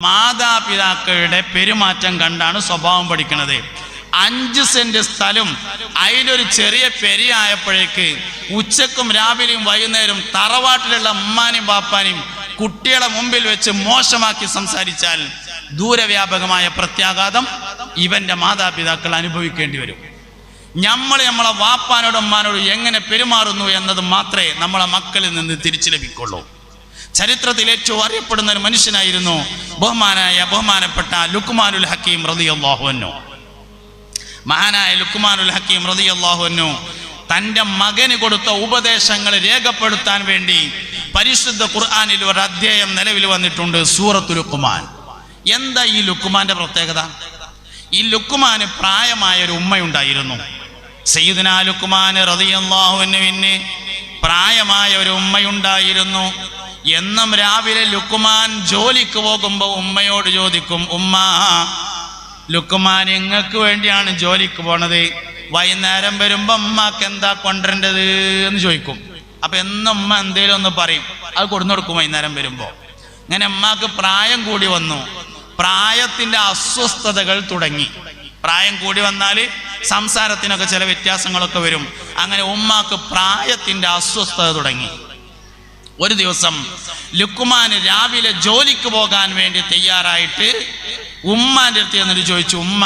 മാതാപിതാക്കളുടെ പെരുമാറ്റം കണ്ടാണ് സ്വഭാവം പഠിക്കുന്നത് അഞ്ച് സെന്റ് സ്ഥലം അതിലൊരു ചെറിയ പെരിയായപ്പോഴേക്ക് ഉച്ചക്കും രാവിലെയും വൈകുന്നേരം തറവാട്ടിലുള്ള ഉമ്മാനും ബാപ്പാനെയും കുട്ടികളെ മുമ്പിൽ വെച്ച് മോശമാക്കി സംസാരിച്ചാൽ ദൂരവ്യാപകമായ പ്രത്യാഘാതം ഇവന്റെ മാതാപിതാക്കൾ അനുഭവിക്കേണ്ടി വരും. നമ്മൾ നമ്മളെ വാപ്പാനോടും ഉമ്മാനോടും എങ്ങനെ പെരുമാറുന്നു എന്നത് മാത്രമേ നമ്മളെ മക്കളിൽ നിന്ന് തിരിച്ചു ലഭിക്കുള്ളൂ. ചരിത്രത്തിൽ ഏറ്റവും അറിയപ്പെടുന്ന ഒരു മനുഷ്യനായിരുന്നു ബഹുമാനായ ബഹുമാനപ്പെട്ട ലുക്മാനുൽ ഹക്കീം റളിയല്ലാഹുവിനു മഹാനായ ലുക്മാനുൽ ഹക്കീം റളിയല്ലാഹുവിനു തന്റെ മകന് കൊടുത്ത ഉപദേശങ്ങൾ രേഖപ്പെടുത്താൻ വേണ്ടി പരിശുദ്ധ ഖുർആാനിൽ ഒരു അധ്യായം നിലവിൽ വന്നിട്ടുണ്ട് സൂറത്തു ലുക്കുമാൻ എന്താ ഈ ലുക്കുമാന്റെ പ്രത്യേകത? ഈ ലുക്കുമാന് പ്രായമായ ഒരു ഉമ്മയുണ്ടായിരുന്നു. സയ്യിദ്ന ലുക്കുമാന് പിന്നെ പ്രായമായ ഒരു ഉമ്മയുണ്ടായിരുന്നു. എന്നും രാവിലെ ലുക്കുമാൻ ജോലിക്ക് പോകുമ്പോൾ ഉമ്മയോട് ചോദിക്കും ഉമ്മ ലുക്കുമാൻ നിങ്ങൾക്ക് വേണ്ടിയാണ് ജോലിക്ക് പോണത്. വൈകുന്നേരം വരുമ്പോ ഉമ്മക്ക് എന്താ കൊണ്ടുവരേണ്ടത് എന്ന് ചോദിക്കും. അപ്പൊ എന്നും ഉമ്മ എന്തേലും ഒന്ന് പറയും. അത് കൊടുന്നു കൊടുക്കും വൈകുന്നേരം വരുമ്പോ. അങ്ങനെ ഉമ്മക്ക് പ്രായം കൂടി വന്നു. പ്രായത്തിന്റെ അസ്വസ്ഥതകൾ തുടങ്ങി. പ്രായം കൂടി വന്നാൽ സംസാരത്തിനൊക്കെ ചില വ്യത്യാസങ്ങളൊക്കെ വരും. അങ്ങനെ ഉമ്മാക്ക് പ്രായത്തിന്റെ അസ്വസ്ഥത തുടങ്ങി. ഒരു ദിവസം ലുക്കുമാൻ രാവിലെ ജോലിക്ക് പോകാൻ വേണ്ടി തയ്യാറായിട്ട് ഉമ്മാന്റെ അടുത്ത് എന്നിട്ട് ചോദിച്ചു ഉമ്മ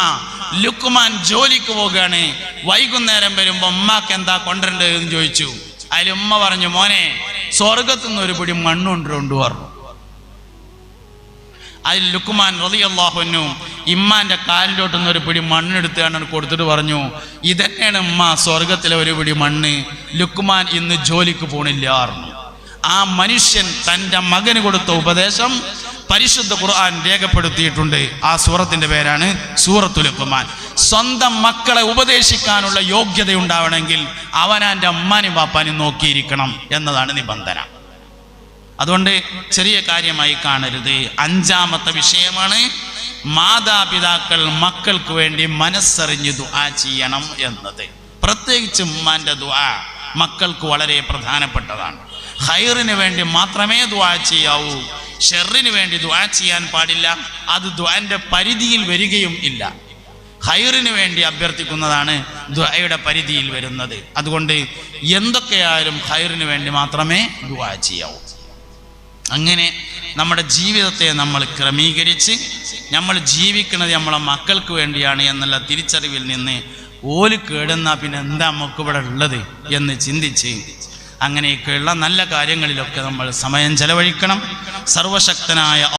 ലുക്കുമാൻ ജോലിക്ക് പോവുകയാണ്. വൈകുന്നേരം വരുമ്പോൾ ഉമ്മാക്ക് എന്താ കൊണ്ടുവരേണ്ടത് എന്ന് ചോദിച്ചു. അതിൽ ഉമ്മ പറഞ്ഞു മോനെ സ്വർഗത്തു നിന്ന് ഒരു പിടി മണ്ണുണ്ട് കൊണ്ടുവരണം അതിൽ ലുക്കുമാൻ റളിയല്ലാഹുവിനും ഇമ്മാന്റെ കാലിലോട്ട് നിന്ന് ഒരു പിടി മണ്ണെടുത്ത് കണ്ടു കൊടുത്തിട്ട് പറഞ്ഞു ഇതന്നെയാണ് ഉമ്മ സ്വർഗത്തിലെ ഒരു പിടി മണ്ണ്. ലുക്കുമാൻ ഇന്ന് ജോലിക്ക് പോണില്ല. പറഞ്ഞു ആ മനുഷ്യൻ തന്റെ മകന് കൊടുത്ത ഉപദേശം പരിശുദ്ധ ഖുർആൻ രേഖപ്പെടുത്തിയിട്ടുണ്ട്. ആ സൂറത്തിന്റെ പേരാണ് സൂറത്തുലുക്കുമാൻ സ്വന്തം മക്കളെ ഉപദേശിക്കാനുള്ള യോഗ്യത ഉണ്ടാവണമെങ്കിൽ അവനാന്റെ അമ്മാനും പാപ്പാനും നോക്കിയിരിക്കണം എന്നതാണ് നിബന്ധന. അതുകൊണ്ട് ചെറിയ കാര്യമായി കാണരുത്. അഞ്ചാമത്തെ വിഷയമാണ് മാതാപിതാക്കൾ മക്കൾക്ക് വേണ്ടി മനസ്സറിഞ്ഞ് ദുആ ചെയ്യണം എന്നത്. പ്രത്യേകിച്ച് ഉമ്മാന്റെ ദുആ മക്കൾക്ക് വളരെ പ്രധാനപ്പെട്ടതാണ്. ഹൈറിന് വേണ്ടി മാത്രമേ ദുആ ചെയ്യാവൂ. ഷെറിന് വേണ്ടി ദുആ ചെയ്യാൻ പാടില്ല. അത് ദുആന്റെ പരിധിയിൽ വരികയും ഇല്ല. ഹൈറിന് വേണ്ടി അഭ്യർത്ഥിക്കുന്നതാണ് ദുആയുടെ പരിധിയിൽ വരുന്നത്. അതുകൊണ്ട് എന്തൊക്കെയായാലും ഹൈറിന് വേണ്ടി മാത്രമേ ദുആ ചെയ്യാവൂ. അങ്ങനെ നമ്മുടെ ജീവിതത്തെ നമ്മൾ ക്രമീകരിച്ച് നമ്മൾ ജീവിക്കുന്നത് നമ്മളെ മക്കൾക്ക് വേണ്ടിയാണ് എന്നുള്ള തിരിച്ചറിവിൽ നിന്ന് ഓൽ കേടുന്ന പിന്നെ എന്താ നമുക്ക് ഇവിടെ ഉള്ളത് എന്ന് ചിന്തിച്ച് അങ്ങനെയൊക്കെയുള്ള നല്ല കാര്യങ്ങളിലൊക്കെ നമ്മൾ സമയം ചെലവഴിക്കണം. സർവശക്തനായ